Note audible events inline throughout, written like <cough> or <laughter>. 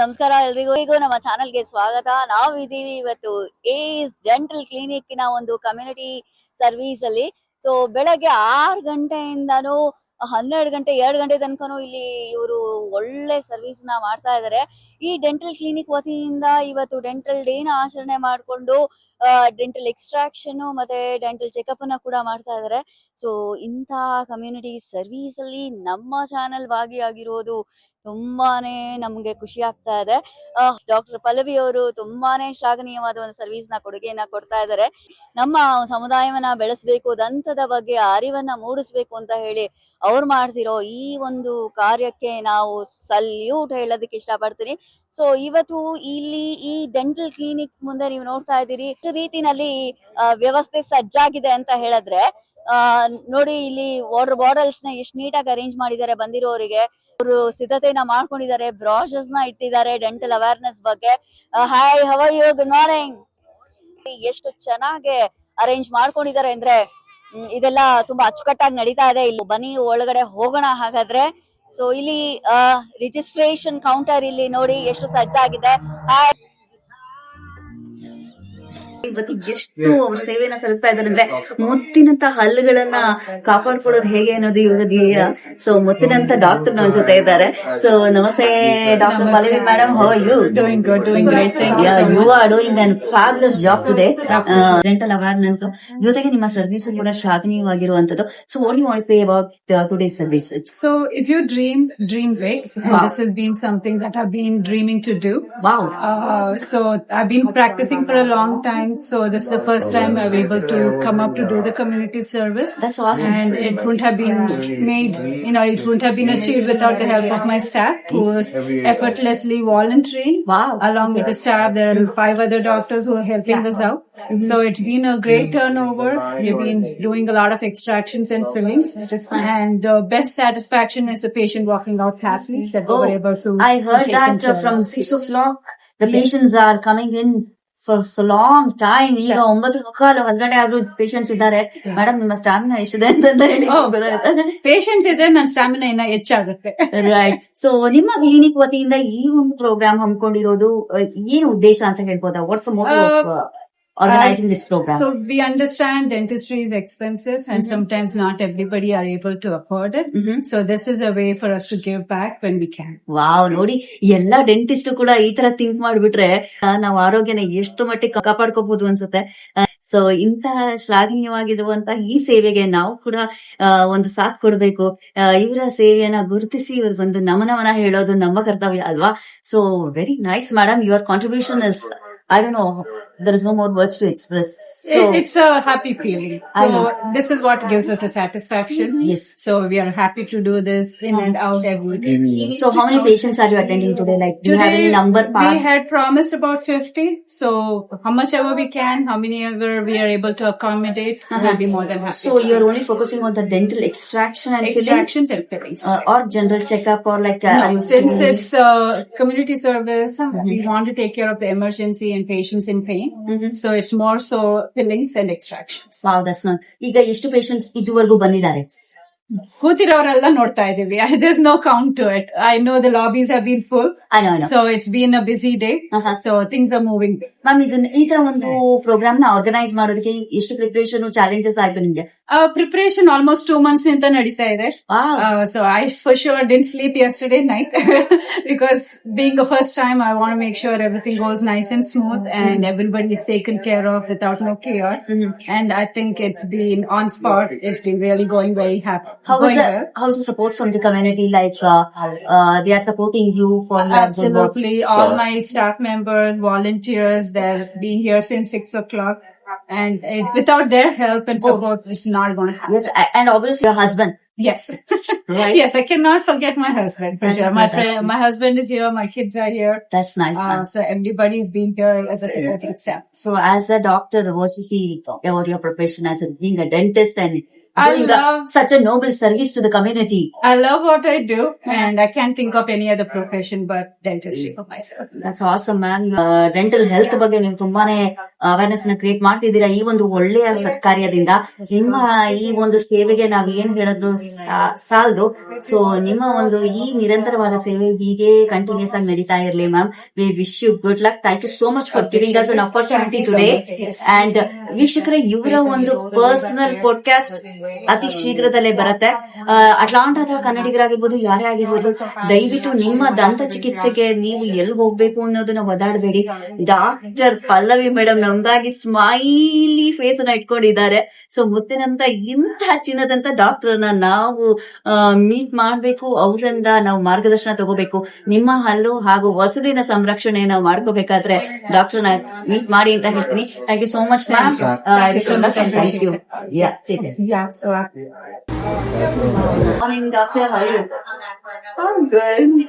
ನಮಸ್ಕಾರ ಎಲ್ರಿಗೂ. ನಮ್ಮ ಚಾನೆಲ್ಗೆ ಸ್ವಾಗತ. ನಾವಿದ್ದೀವಿ ಇವತ್ತು ಏಸ್ ಡೆಂಟಲ್ನ ಒಂದು ಕಮ್ಯುನಿಟಿ ಸರ್ವಿಸ್ ಅಲ್ಲಿ. ಸೊ ಬೆಳಗ್ಗೆ ಆರು ಗಂಟೆಯಿಂದನೂ ಹನ್ನೆರಡು ಗಂಟೆ, ಎರಡು ಗಂಟೆ ತನಕನೂ ಇಲ್ಲಿ ಇವರು ಒಳ್ಳೆ ಸರ್ವಿಸ್ನ ಮಾಡ್ತಾ ಇದ್ದಾರೆ ಈ ಡೆಂಟಲ್ ಕ್ಲಿನಿಕ್ ವತಿಯಿಂದ ಇವತ್ತು ಡೆಂಟಲ್ ಡೇನ ಆಚರಣೆ ಮಾಡಿಕೊಂಡು ಡೆಂಟಲ್ ಎಕ್ಸ್ಟ್ರಾಕ್ಷನ್ ಮತ್ತೆ ಡೆಂಟಲ್ ಚೆಕಪ್ ಅನ್ನ ಕೂಡ ಮಾಡ್ತಾ ಇದ್ದಾರೆ ಸೊ ಇಂಥ ಕಮ್ಯುನಿಟಿ ಸರ್ವಿಸ್ ಅಲ್ಲಿ ನಮ್ಮ ಚಾನೆಲ್ ಭಾಗಿಯಾಗಿರೋದು ತುಂಬಾನೇ ನಮ್ಗೆ ಖುಷಿ ಆಗ್ತಾ ಇದೆ. ಡಾಕ್ಟರ್ ಪಲ್ಲವಿ ಅವರು ತುಂಬಾನೇ ಶ್ಲಾಘನೀಯವಾದ ಒಂದು ಸರ್ವಿಸ್ನ ಕೊಡುಗೆಯನ್ನ ಕೊಡ್ತಾ ಇದ್ದಾರೆ ನಮ್ಮ ಸಮುದಾಯವನ್ನ ಬೆಳೆಸಬೇಕು, ದಂತದ ಬಗ್ಗೆ ಅರಿವನ್ನ ಮೂಡಿಸ್ಬೇಕು ಅಂತ ಹೇಳಿ ಅವ್ರು ಮಾಡ್ತಿರೋ ಈ ಒಂದು ಕಾರ್ಯಕ್ಕೆ ನಾವು ಸಲ್ಯೂಟ್ ಹೇಳೋದಕ್ಕೆ ಇಷ್ಟಪಡ್ತೀನಿ. ಸೊ ಇವತ್ತು ಇಲ್ಲಿ ಈ ಡೆಂಟಲ್ ಕ್ಲಿನಿಕ್ ಮುಂದೆ ನೀವು ನೋಡ್ತಾ ಇದ್ದೀರಿ. ಎಷ್ಟು ರೀತಿನಲ್ಲಿ ವ್ಯವಸ್ಥೆ ಸಜ್ಜಾಗಿದೆ ಅಂತ ಹೇಳಿದ್ರೆ, ಆ, ನೋಡಿ ಇಲ್ಲಿ ವಾಟರ್ ಬಾಟಲ್ಸ್ನ ಎಷ್ಟು ನೀಟಾಗಿ ಅರೇಂಜ್ ಮಾಡಿದ್ದಾರೆ ಬಂದಿರೋರಿಗೆ. ಅವರು ಸಿದ್ಧತೆಯನ್ನ ಮಾಡ್ಕೊಂಡಿದ್ದಾರೆ ಬ್ರಾಷರ್ಸ್ನ ಇಟ್ಟಿದ್ದಾರೆ ಡೆಂಟಲ್ ಅವೇರ್ನೆಸ್ ಬಗ್ಗೆ. Hi how are you good morning ಎಷ್ಟು ಚೆನ್ನಾಗಿ ಅರೇಂಜ್ ಮಾಡ್ಕೊಂಡಿದ್ದಾರೆ ಅಂದ್ರೆ ಇದೆಲ್ಲ ತುಂಬಾ ಅಚ್ಚುಕಟ್ಟಾಗಿ ನಡೀತಾ ಇದೆ. ಇಲ್ಲಿ ಬನ್ನಿ, ಒಳಗಡೆ ಹೋಗೋಣ ಹಾಗಾದ್ರೆ. ಸೊ ಇಲ್ಲಿ ರಿಜಿಸ್ಟ್ರೇಷನ್ ಕೌಂಟರ್ ಇಲ್ಲಿ ನೋಡಿ ಎಷ್ಟು ಸಜ್ಜಾಗಿದೆ. ಹಾಯ್ ಇವತ್ತು ಎಷ್ಟು ಅವ್ರ ಸೇವೆಯನ್ನ ಸಲ್ಲಿಸ್ತಾ ಇದ್ದಾರೆ ಅಂದ್ರೆ ಮುತ್ತಿನಂತ ಹಲ್ಲುಗಳನ್ನ ಕಾಪಾಡ್ಕೊಳ್ಳೋದು ಹೇಗೆ ಅನ್ನೋದು ಇವರ ಧ್ಯೇಯ ಸೊ ಮುತ್ತಿನಂತ ಡಾಕ್ಟರ್ ನಮ್ಮ ಜೊತೆ ಇದ್ದಾರೆ ಸೊ ನಮಸ್ತೆ doctor Pallavi madam how you Doing good, doing great. Thank you so you are doing an fabulous job today dental awareness ಜೊತೆಗೆ ನಿಮ್ಮ ಸರ್ವಿಸ್ ಕೂಡ ಶ್ಲಾಘನೀಯವಾಗಿರುವಂತದ್ದು so what you want say about today service so if you dream dream big. This Wow. This has been something that I've been dreaming to do. Wow Uh, so I've been practicing for a long time. So this is the first time I'm able to come up to do the community service. That's awesome. And it wouldn't have been made, you know, it wouldn't have been achieved without the help of my staff who was effortlessly volunteering. Wow. Along with the staff, there are five other doctors who are helping us out. So it's been a great turnover. We've been doing a lot of extractions and fillings. And uh, best satisfaction is the patient walking out happy that we Oh, were able to. I heard that uh, from six o'clock the patients are coming in so long time ಈಗ ಒಂಬತ್ತು ಮುಕ್ಕಾಲು ಹೊರಗಡೆ ಆದ್ರೂ patients ಇದ್ದಾರೆ. Madam ನಿಮ್ಮ stamina ಎಷ್ಟಿದೆ ಅಂತ ಹೇಳಿ Oh. ಪೇಷಂಟ್ಸ್ ಇದ್ರೆ ನನ್ನ ಸ್ಟಾಮಿನಾ ಇನ್ನ ಹೆಚ್ಚಾಗುತ್ತೆ. ರೈಟ್ ಸೊ ನಿಮ್ಮ ಕ್ಲಿನಿಕ್ ವತಿಯಿಂದ ಈ ಒಂದು ಪ್ರೋಗ್ರಾಮ್ ಹಮ್ಮಿಕೊಂಡಿರೋದು ಏನು ಉದ್ದೇಶ ಅಂತ ಹೇಳ್ಬೋದಾ? What's motive organising this programme So we understand dentistry is expensive and sometimes not everybody are able to afford it. So this is a way for us to give back when we can. Wow ನೋಡಿ ಎಲ್ಲಾ dentist ಕೂಡ ಈ ತರ think ಮಾಡ್ಬಿಟ್ರೆ ಆ, ನಾವು ಆರೋಗ್ಯನ ಎಷ್ಟು ಮಟ್ಟಿಗೆ ಕಾಪಾಡ್ಕೋಬಹುದು ಅನ್ಸುತ್ತೆ. ಸೊ ಇಂತಹ ಶ್ಲಾಘನೀಯವಾಗಿರುವಂತಹ ಈ ಸೇವೆಗೆ ನಾವು ಕೂಡ ಆ, ಒಂದು ಸಾಥ್ ಕೊಡ್ಬೇಕು. ಆ, ಇವರ ಸೇವೆಯನ್ನ ಗುರುತಿಸಿ ಇವ್ರ ಒಂದು ನಮನವನ ಹೇಳೋದು ನಮ್ಮ ಕರ್ತವ್ಯ ಅಲ್ವಾ? So very nice madam your contribution is I don't know there is no more words to express. So it's a happy feeling. So this is what gives us a satisfaction. Mm-hmm. Yes. So we are happy to do this in and out every day. so how many patients are you attending today? Like do you have any number we had promised about 50. So how much ever we can, how many ever we are able to accommodate, we'll be uh-huh. more than happy. So you're only focusing on the dental extraction and filling extractions and fillings. uh, or general checkup or like uh, Since it's uh, community service, mm-hmm. we want to take care of the emergency and patients in pain. So it's more so fillings and extractions. That's not. ಈಗ ಎಷ್ಟು patients ಇದುವರೆಗೂ ಬಂದಿದ್ದಾರೆ ಕೂತಿರೋರೆಲ್ಲ ನೋಡ್ತಾ ಇದೀವಿ there's no count to it i know the lobbies have been full I know, I know. so it's been a busy day Uh-huh. so things are moving ma'am ಇದನ್ನ ಈ ತರ ಒಂದು ಪ್ರೋಗ್ರಾಮ್ ನ ಆರ್ಗನೈಸ್ ಮಾಡೋದಕ್ಕೆ ಎಷ್ಟು ಪ್ರಿಪರೇಷನ್ ಚಾಲೆಂಜಸ್ ಆಯ್ತು ನಿಮ್ಗೆ uh, preparation almost two months ನಿಂದ ನಡೀತಾ ಇದೆ Wow. uh, so i for sure didn't sleep yesterday night because being the first time i want to make sure everything goes nice and smooth and everybody is taken care of without no chaos and i think it's been on spot it's been really going very happy How is going the well. how is the support from the community? Like uh, uh, they are supporting you for your good work. Absolutely. All my staff members, volunteers, they've been here since six o'clock. And it, without their help and support, it's not going to happen. Yes, and obviously your husband. Yes. Right. <laughs> <laughs> yes, I cannot forget my husband for That's sure. My good, friend, my husband is here. My kids are here. That's nice. Uh, so everybody's been here as a supporting staff. So as a doctor, what is the about your profession as a being a dentist and I doing love such a noble service to the community. I love what I do, and I can't think of any other profession but dentistry for myself. That's awesome man dental health ಬಗ್ಗೆ ನೀವು ತುಂಬಾನೇ ಅವೇರ್ನೆಸ್ನ create ಮಾಡ್ತಿದ್ದೀರಾ? ಈ ಒಂದು ಒಳ್ಳೆಯ ಸತ್ಕಾರ್ಯದಿಂದ ನಿಮ್ಮ ಈ ಒಂದು ಸೇವೆಗೆ ನಾವ್ ಏನ್ ಹೇಳೋದು ಸಾ- ಸಾಲದು? ಸೊ ನಿಮ್ಮ ಒಂದು ಈ ನಿರಂತರವಾದ ಸೇವೆ ಹೀಗೆ ಕಂಟಿನ್ಯೂಸ್ ಆಗಿ ನಡೀತಾ ಇರ್ಲಿ ma'am we wish you good luck thank you so much for giving us an opportunity today and ವೀಕ್ಷಕರ ಇವರ ಒಂದು ಪರ್ಸನಲ್ ಪಾಡ್ಕಾಸ್ಟ್ ಅತಿ ಶೀಘ್ರದಲ್ಲೇ ಬರುತ್ತೆ. ಅಟ್ಲಾಂಟಾದ ಕನ್ನಡಿಗರಾಗಿರ್ಬೋದು ಯಾರೇ ಆಗಿರ್ಬೋದು ದಯವಿಟ್ಟು ನಿಮ್ಮ ದಂತ ಚಿಕಿತ್ಸೆಗೆ ನೀವು ಎಲ್ಲಿ ಹೋಗ್ಬೇಕು ಅನ್ನೋದನ್ನ ಒದಾಡಬೇಡಿ ಡಾಕ್ಟರ್ ಪಲ್ಲವಿ ಮೇಡಮ್ ನಮ್ದಾಗಿ ಸ್ಮೈಲಿ ಫೇಸ್ ಅನ್ನ ಇಟ್ಕೊಂಡಿದ್ದಾರೆ. ಸೊ ಮುತ್ತಿನಂತ ಇಂಥ ಚಿನ್ನದಂತ ಡಾಕ್ಟರ್ನ ನಾವು ಮೀಟ್ ಮಾಡ್ಬೇಕು. ಅವರಿಂದ ನಾವು ಮಾರ್ಗದರ್ಶನ ತಗೋಬೇಕು. ನಿಮ್ಮ ಹಲ್ಲು ಹಾಗೂ ವಸೂಲಿನ ನಾವು ಮಾಡ್ಕೋಬೇಕಾದ್ರೆ ಡಾಕ್ಟರ್ನ ಮೀಟ್ ಮಾಡಿ ಅಂತ ಹೇಳ್ತೀನಿ. Thank you so much ma'am thank you so I. I Doctor, how are you? I'm good.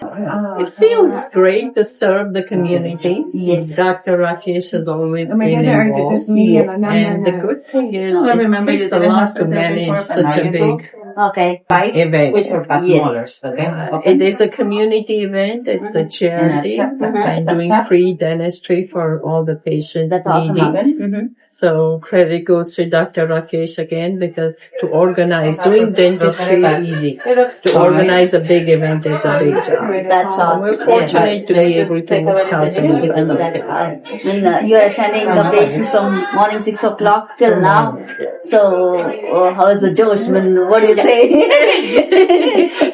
It feels great to serve the community. Yes. Dr. Rakesh has always been involved. Yes. And the good thing is, it takes a lot to manage such a big Okay. Right? Event. Which yes. Okay. okay. It is a community event. It's mm-hmm. a charity. Mm-hmm. I'm doing free dentistry for all the patients. That's awesome. Needing. Mm-hmm. So credit goes to Dr. Rakesh again because to organize doing dentistry is easy. To organize a big event is a big job. That's all. We're fortunate to be able to help you. When uh, you're attending the patients from morning six o'clock till now, so uh, how is the Josh? When what do you say?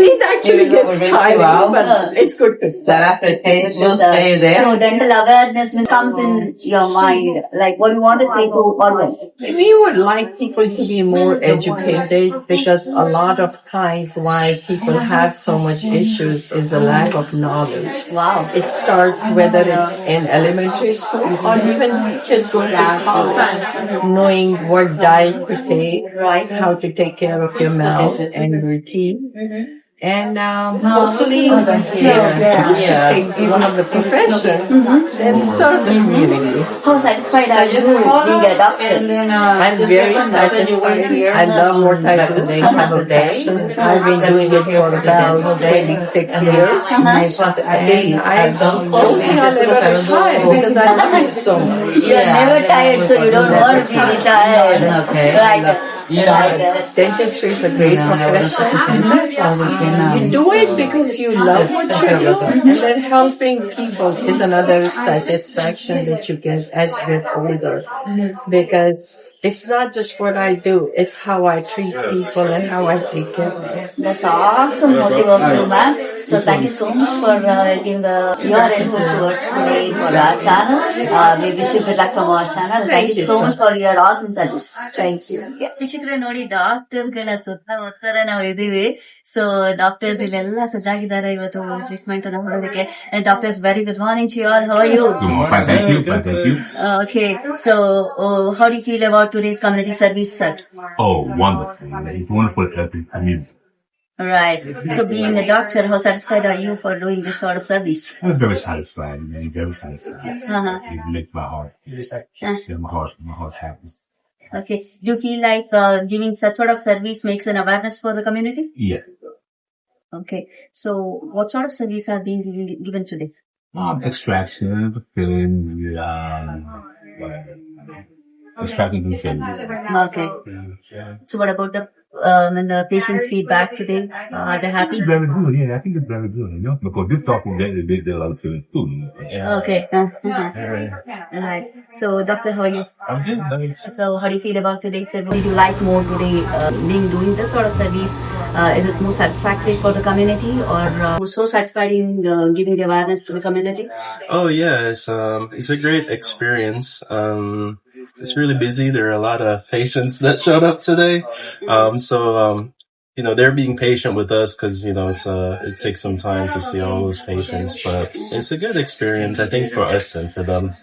It actually gets tiring, but it's good to That after it pays, you'll stay there. So dental awareness comes in your mind, like what you want to say to. We would like people to be more educated because a lot of times why people have so much issues is the lack of knowledge. Wow. It starts whether it's in elementary school or even kids going to college, knowing what diet to take, Right. how to take care of your mouth and your teeth. And um, hopefully, yeah, choose to take one of the professions and serve the community. How satisfied are you being a doctor? Uh, I'm very satisfied. I love what I do. They have a passion. I've been doing it for about 26 uh-huh. years. Uh-huh. And I don't think I'll ever retire because I love it so much. You're never tired, so you don't want to be retired. Okay. Right. Right. Dentistry is a great profession. You do it because you love what you do, and then helping people is another satisfaction that you get as you get older. Because it's not just what I do, it's how I treat people and how I take care of them. That's awesome motive of you, ma'am. So thank you so much for uh, giving uh, your input towards today for our channel. Uh, we wish you good luck from our channel. Thank, you so much for your awesome service. Thank you. ವೀಕ್ಷಕರೇ ನೋಡಿ ಡಾಕ್ಟರ್ಗಳ ಸುತ್ತಮುತ್ತರ ನಾವು ಇದೀವಿ so doctors ಇಲ್ಲೆಲ್ಲ ಸಜ್ಜಾಗಿದ್ದಾರೆ ಇವತ್ತು treatment ಅನ್ನ ಮಾಡೋದಕ್ಕೆ doctors very good morning to all how you Good morning. Fine, thank you. Fine, thank you. Okay, so how do you feel about today's community service set? Oh, wonderful. It's wonderful I mean, Right. So being a doctor, how satisfied are you for doing this sort of service? I'm very satisfied. man, Very satisfied. Uh-huh. It makes my heart, yeah, my heart, my heart happy. Okay. Do you feel like uh, giving such sort of service makes an awareness for the community? Yeah. Okay. So what sort of service are being gi- given today? Um, extraction, filling, um, extracting new cells. Okay. So what about the um, and the patient's feedback today? Uh, are they happy? Very good. Yeah, I think it's very good. You know, because this talk will get a they love cells too. Yeah. Okay. Uh, uh-huh. Right. So doctor, how are you? I'm good. Thanks. So how do you feel about today's service? Did you like more today uh, being doing this sort of service? Uh, is it more satisfactory for the community or uh, so satisfied in uh, giving the awareness to the community? Oh yeah, it's um it's a great experience. Um it's really busy. There are a lot of patients that showed up today. Um so um you know they're being patient with us because you know it's uh it takes some time to see all those patients, but it's a good experience I think for us and for them.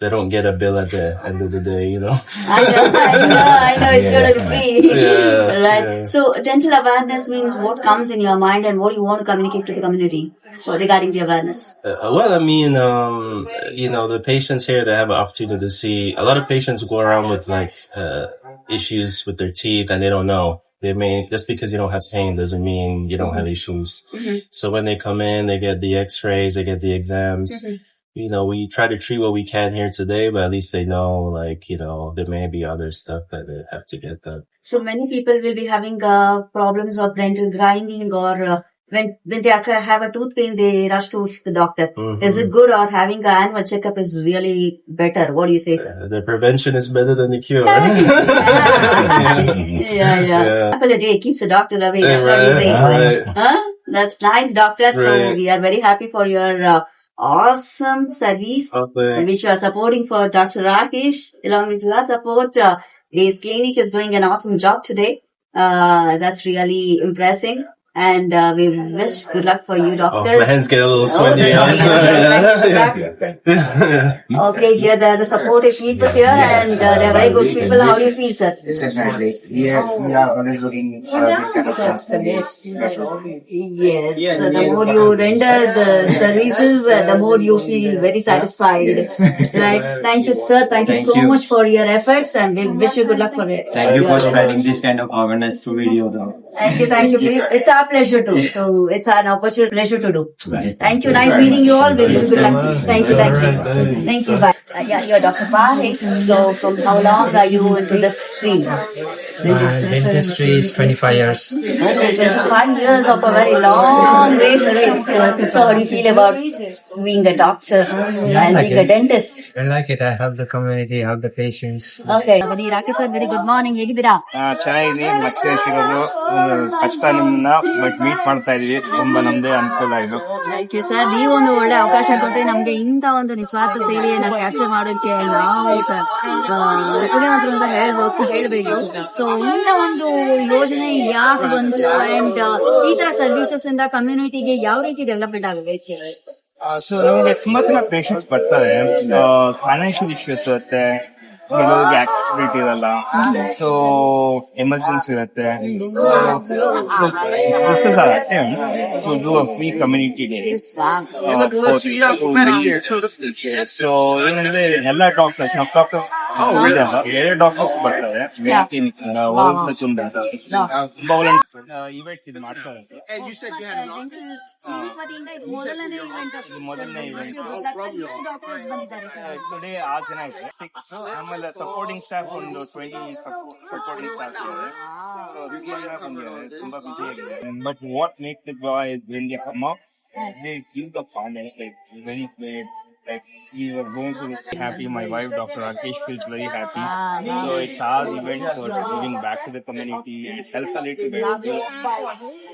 They don't get a bill at the end of the day, you know. I know, I know, I know, it's totally free. Yeah, right. yeah. So dental awareness means what comes in your mind and what you want to communicate to the community regarding the awareness. Uh, well, I mean, um, you know, the patients here that have an opportunity to see, a lot of patients go around with like, uh, issues with their teeth and they don't know. they may, just because you don't have pain doesn't mean you don't have issues. Mhm. So when they come in, they get the x-rays, they get the exams. Mhm. You know, we try to treat what we can here today, but at least they know, like, you know, there may be other stuff that they have to get done. So many people will be having uh, problems of dental grinding or uh, when when they have a tooth pain, they rush towards the doctor. Mhm. Is it good or having an annual checkup is really better? What do you say, sir? Uh, the prevention is better than the cure. yeah, yeah. <laughs> Yeah. Half of the day keeps the doctor away. That's what you say. Right. Huh? That's nice, doctor. So we are very happy for your uh, awesome service Oh, which you are supporting for Dr. Rakesh along with your support. Uh, his clinic is doing an awesome job today. Uh, that's really impressing. And uh, we wish good luck for you, Oh, doctors. my hands get a little Oh, sweaty. that's I'm okay. Yeah. Okay, here the, the supportive people here and uh, they're very good people. How do you feel, sir? Definitely. We are, we are always looking for this kind of service. Yes. So the more you render the services, uh, the more you feel very satisfied. <laughs> Right. Thank you, sir. Thank you so you. much for your efforts and we wish you good luck for it. Thank you for spreading this kind of awareness through video though. Thank you, thank you. It's our pleasure to, to it's an opportunity, pleasure to do. Right. Thank you. Nice meeting you all. We wish you good luck. Thank you, thank you. Thank you. Bye. Uh, yeah, you're Dr. Parekh. So from how long are you into this stream? Dentistry is 25 years. Okay, 25 years of a very long race. race. Uh, So how do you feel about being a doctor and like being a it. dentist? I like it. I help the community, help the patients. Okay. ಬನ್ನಿ Rakesh sir good morning ಹೇಗಿದ್ದೀರಾ ಆ, ಚೆನ್ನಾಗಿದೆ ಮತ್ತೆ ಸಿಗೋದು ಒಂದು ಕಷ್ಟ ನಿಮ್ಮನ್ನ but meet ಮಾಡ್ತಾ ಇದೀವಿ ತುಂಬಾ ನಮ್ದೇ ಅನುಕೂಲ ಇದು ಥ್ಯಾಂಕ್ ಯು ಸರ್ ನೀವು ಒಂದು ಒಳ್ಳೆ ಅವಕಾಶ ಕೊಟ್ರೆ ನಮ್ಗೆ ಇಂತ ಒಂದು ನಿಸ್ವಾರ್ಥ ಸೇವೆಯನ್ನ ಕ್ಯಾಪ್ಚರ್ ಮಾಡೋಕೆ ನಾವು ಸರ್ ಪುಣ್ಯವಂತರು ಅಂತ ಹೇಳ್ಬೇಕು ಹೇಳ್ಬೇಕು ಸೊ ಇಂತ ಒಂದು ಯೋಜನೆ ಯಾಕೆ ಬಂತು ಅಂಡ್ ಈ ತರ ಸರ್ವಿಸಸ್ ಇಂದ ಕಮ್ಯುನಿಟಿಗೆ ಯಾವ ರೀತಿ ಡೆವಲಪ್ಮೆಂಟ್ ಆಗಬೇಕು सर हिम्मत में पेशेंट बढ़ता है फाइनेंशियल इश्यूज़ होते हैं ಕೆಲವ್ರಿಗೆ ಆಕ್ಸಿಬಿಲಿಟಿ ಇರಲ್ಲ ಸೊ ಎಮರ್ಜೆನ್ಸಿ ಇರುತ್ತೆ so this is to do a free community day so ಏನಂದ್ರೆ ಎಲ್ಲ ಡಾಕ್ಟರ್ಸ್ ನಮ್ಮ ಡಾಕ್ಟರ್ ಬೇರೆ ಡಾಕ್ಟರ್ಸ್ ಬರ್ತಾರೆ ಇವೆಂಟ್ ಇದು ಮಾಡ್ತಾರೆ ಮೊದಲನೇ. ಟುಡೇ ಜನ six ಆಮೇಲೆ ಸಪೋರ್ಟಿಂಗ್ ಸ್ಟಾಫ್ ಒಂದು ಟ್ವೆಂಟಿ ಸಪೋರ್ಟಿಂಗ್ ಸ್ಟಾಫ್ ಇದೆ ಸೊ ಬಂದಿದ್ದಾರೆ ತುಂಬಾ ಬಿಸಿ ಆಗಿದೆ but what make the boy when they come up they give the ಫಾರ್ಮೆನ್ಸ್ like very great like we were going to be happy. My wife, Dr. Rakesh, feels very happy. So it's our event for giving back to the community and help a little bit.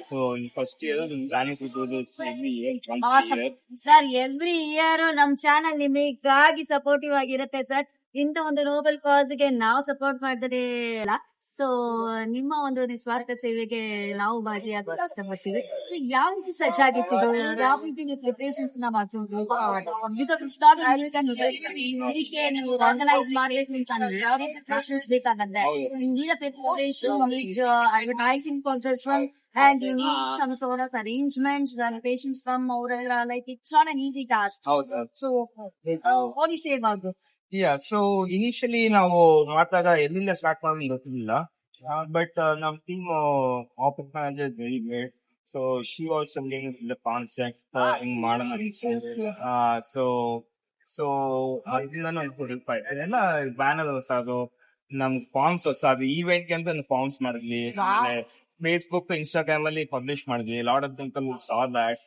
So in first year, we're planning to do this every year, once a year. Sir every year ನಮ್ channel ನಿಮಗಾಗಿ supportive ಆಗಿರುತ್ತೆ sir ಇಂತ ಒಂದು Nobel ಕಾಸ್ಗೆ ನಾವು support ಮಾಡಿದ್ರೆ ಅಲ್ಲ. So ನಿಮ್ಮ ಒಂದು ನಿಸ್ವಾರ್ಥ ಸೇವೆಗೆ ನಾವು ಭಾಗಿಯಾಗಲು ಇಷ್ಟಪಡ್ತೀವಿ ಸೊ ಯಾವ ರೀತಿ ಸಜ್ಜಾಗಿತ್ತು ಇದು? ಯಾವ ರೀತಿ ನೀವು ಪ್ರಿಪರೇಷನ್ಸ್ನ ಮಾಡ್ಕೊಂಡು ಬಿಕಾಸ್ ಇಟ್ಸ್ ನಾಟ್ ಇದಕ್ಕೆ ನೀವು ಆರ್ಗನೈಸ್ ಮಾಡ್ಬೇಕು ಅಂತಂದ್ರೆ ಯಾವ ರೀತಿ ಪ್ರಿಪರೇಷನ್ಸ್ ಬೇಕಾಗತ್ತೆ. Preparation for this one and you need some sort of arrangements when patients come over like it's not an easy task. so uh, what do you say about this? Yeah so initially ನಾವು ಮಾಡಿದಾಗ ಎಲ್ಲಿಂದ start ಮಾಡೋದು ಗೊತ್ತಿರಲಿಲ್ಲ. But ನಮ್ಮ team office manager very great so she also the concept ಹಿಂಗ್ ಮಾಡೋಣ so so ಅದರಿಂದ ಒಂದು ಹೆಲ್ಪ್ ಆಯ್ತು ಎಲ್ಲ ಬ್ಯಾನರ್ ಹೊಸದು ನಮ್ ಫಾರ್ಮ್ಸ್ ಹೊಸದು ಈವೆಂಟ್ಗೆ ಅಂತ ಫಾರ್ಮ್ಸ್ ಮಾಡಿದ್ವಿ ಫೇಸ್ಬುಕ್ ಇನ್ಸ್ಟಾಗ್ರಾಮ್ ಅಲ್ಲಿ ಪಬ್ಲಿಷ್ ಮಾಡಿದ್ವಿ lot of people saw that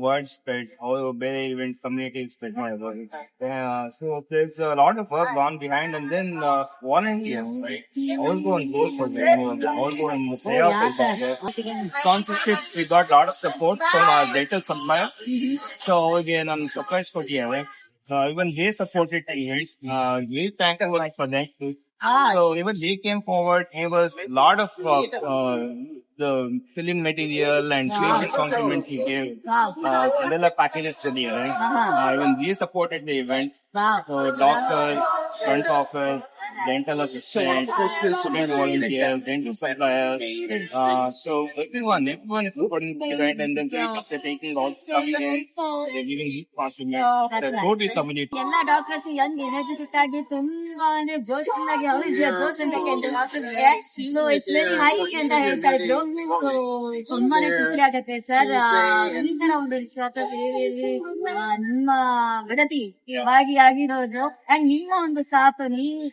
word spread ಅವರು ಬೇರೆ ಇವೆಂಟ್ ಕಮ್ಯುನಿಟಿ ಸ್ಪ್ರೆಡ್ ಮಾಡಿದ್ರು so there's lot of work gone behind and then volunteers ಅವ್ರಿಗೂ ಒಂದು ಗೋಲ್ ಕೊಡ್ಬೇಕು ಅವ್ರಿಗೂ ಒಂದು ಸೇವಾ sponsorship we got lot of support from dental suppliers so ಅವ್ರಿಗೆ ನಾನು ಸರ್ಪ್ರೈಸ್ ಕೊಟ್ಟಿದ್ದಾರೆ ಇವನ್ they supported event V thank for that Ah. So even they came forward. There was a lot of uh, uh, the film material and yeah. compliment he gave. Wow. Uh, Kerala packages to even they supported the event. Wow. So doctors, front office, dental assistants, student volunteers, dental suppliers. Uh, so everyone, everyone is supporting the event and then they, they're taking all coming in, they're giving each compliment. The total community. ಎಲ್ಲ doctors young energetic ಆಗಿ ತುಂಬಾ ಅಂದ್ರೆ ಜೋಶ್ ಆಗಿ ಅವ್ರಿಗೆ ಜೋಶ್ ಅಂತ ಡಾಕ್ಟರ್ಸ್ಗೆ so it's very high ಅಂತ ಹೇಳ್ತಾ ಇದ್ರು ಸೊ ತುಂಬಾನೇ ಖುಷಿ ಆಗತ್ತೆ ಸರ್ ಈ ತರ ಒಂದು ವಿಶ್ವಾಸ ಸೇವೆಯಲ್ಲಿ, ಆ, ನಿಮ್ಮ ಗಡತಿ ಭಾಗಿಯಾಗಿರೋದು ಅಂಡ್ ನಿಮ್ಮ ಒಂದು ಸಾಥ್ ನೀವು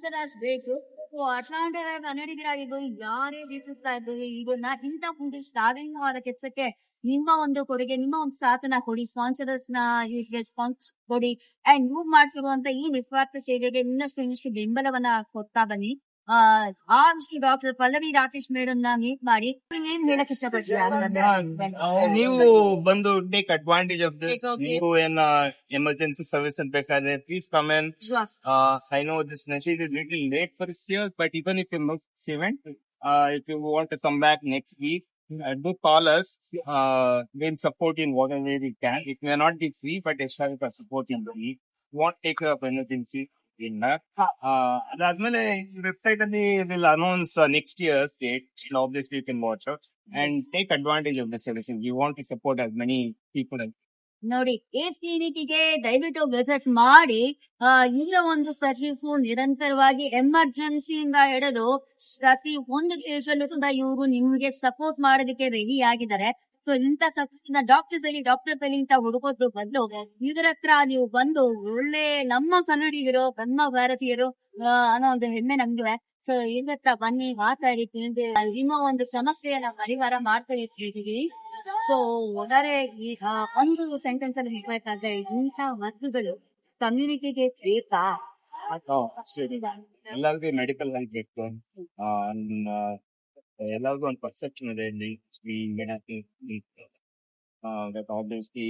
ಸ್ಪಾನ್ಸರ್ಸ್ ಬೇಕು. ಸೊ ಅಟ್ಲಾಂಟ ಕನ್ನಡಿಗರಾಗಿರ್ಬೋದು ಯಾರೇ ವೀಕ್ಷಿಸ್ತಾ ಇರ್ಬೋದು ಇದನ್ನ ಇಂತ ಮುಂದೆ ಶ್ಲಾಘನೀಯವಾದ ಕೆಲಸಕ್ಕೆ ನಿಮ್ಮ ಒಂದು ಕೊಡುಗೆ, ನಿಮ್ಮ ಒಂದು ಸಾಥನ ಕೊಡಿ ಸ್ಪಾನ್ಸರ್ಸ್ನ ಸ್ಪಾನ್ಸ್ ಕೊಡಿ. ಅಂಡ್ ಮೂವ್ ಮಾಡ್ತಿರುವಂತ ಈ ನಿಸ್ವಾರ್ಥ ಸೇವೆಗೆ ಇನ್ನಷ್ಟು ಇನ್ನಷ್ಟು ಬೆಂಬಲವನ್ನ ಕೊಡ್ತಾ ಬನ್ನಿ. ಆ ಆ ಡಾಕ್ಟರ್ ಪಲ್ಲವಿ ರಾಕೇಶ್ ಮೇಡಮ್ ನ ಮೀಟ್ ಮಾಡಿ ಏನ್ ಹೇಳಕ್ ಇಷ್ಟಪಡ್ತೀರಾ ಆ, ನೀವು ಬಂದು ಟೇಕ್ ಅಡ್ವಾಂಟೇಜ್ ಆಫ್ ದಿಸ್ ನೀವು ಏನ ಎಮರ್ಜೆನ್ಸಿ ಸರ್ವಿಸ್ ಅಂತ ಬೇಕಾದ್ರೆ please come in Uh, I know this message is little late for this year, but even if you miss this event, uh, if you want to come back next week, uh, do call us. Uh, we'll support you in whatever way we can. It may not be free, but extra we can support you in the week. Won't take care of emergency ಇನ್ನ? ಅದಾದ್ಮೇಲೆ website ಅಲ್ಲಿ will announce next year's date obviously you can watch and take advantage of the service you want to support us many people ನೋಡಿ S ಕ್ಲಿನಿಕ್ಗೆ ದಯವಿಟ್ಟು visit ಮಾಡಿ ಈಗ ಒಂದು service ನಿರಂತರವಾಗಿ ಎಮರ್ಜೆನ್ಸಿಯಿಂದ ಹಿಡಿದು ಪ್ರತಿ ಒಂದು ಕೇಸಲ್ಲೂ ಕೂಡ ಇವರು ನಿಮಗೆ ಸಪೋರ್ಟ್ ಮಾಡೋದಕ್ಕೆ ರೆಡಿ ಆಗಿದ್ದಾರೆ. ಸೊ ಇಂತ ಡಾಕ್ಟರ್ಸ್ ಅಲ್ಲಿ ಡಾಕ್ಟರ್ ಇಂತ ಹುಡುಕೋದ್ರ ಬದಲು ಇದ್ರ ಹತ್ರ ನೀವು ಬಂದು ಒಳ್ಳೆ ನಮ್ಮ ಕನ್ನಡಿಗರು ನಮ್ಮ ಭಾರತೀಯರು ಅನ್ನೋ ಒಂದು ಹೆಮ್ಮೆ ನಮ್ಗೆ. ಸೊ ಇದ್ರ ಹತ್ರ ಬನ್ನಿ, ಮಾತಾಡಿ ನಿಮ್ಮ ಒಂದು ಸಮಸ್ಯೆಯನ್ನ ಪರಿಹಾರ ಮಾಡ್ತಾ ಇರ್ತೀವಿ ಸೊ ಒಟ್ಟಾರೆ ಒಂದು ಸೆಂಟೆನ್ಸ್ ಅಲ್ಲಿ ಹೇಳ್ಬೇಕಾದ್ರೆ, ಇಂಥ ವರ್ಗಗಳು ಕಮ್ಯುನಿಟಿಗೆ ಬೇಕಾ? ಎಲ್ಲರಿಗೂ ಮೆಡಿಕಲ್ ಲೈಫ್ ಬೇಕು. ಎಲ್ಲರಿಗೂ ಒಂದು ಪರ್ಸೆಪ್ಷನ್ ಇದೆ ಇಲ್ಲಿ that obviously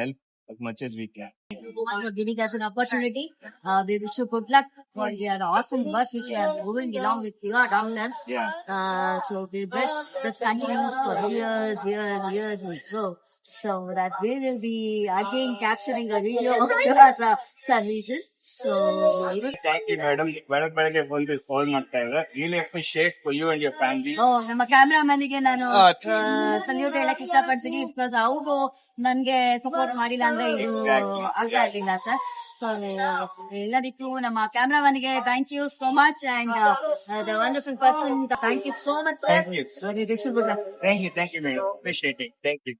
help as much as we can. for giving us an opportunity. Uh, we wish you good luck for your awesome work which you are doing along with your doctors. Yeah. Uh, so we wish this continues for years, years, years will go. So that we will be again capturing a video of your uh, services. So Thank you, madam. ಬೆಳಗ್ಗೆ ಬೆಳಗ್ಗೆ ಬಂದು call ಮಾಡ್ತಾ ಇದ್ದಾರೆ. Really appreciate for you and your family oh ನಮ್ಮ ಕ್ಯಾಮ್ರಾಮನ್ಗೆ ನಾನು salute ಹೇಳಕ್ ಇಷ್ಟಪಡ್ತೀನಿ. ಬಿಕಾಸ್ ಅವರು ನನ್ಗೆ ಸಪೋರ್ಟ್ ಮಾಡಿಲ್ಲ ಅಂದ್ರೆ ಇದು ಆಗ್ತಾ ಇರ್ಲಿಲ್ಲ ಸರ್. ಸೊ ಎಲ್ಲದಕ್ಕೂ ನಮ್ಮ ಕ್ಯಾಮ್ರಾಮನ್ಗೆ thank you so much and the wonderful person thank you so much sir Thank you. Thank you madam appreciating Thank you,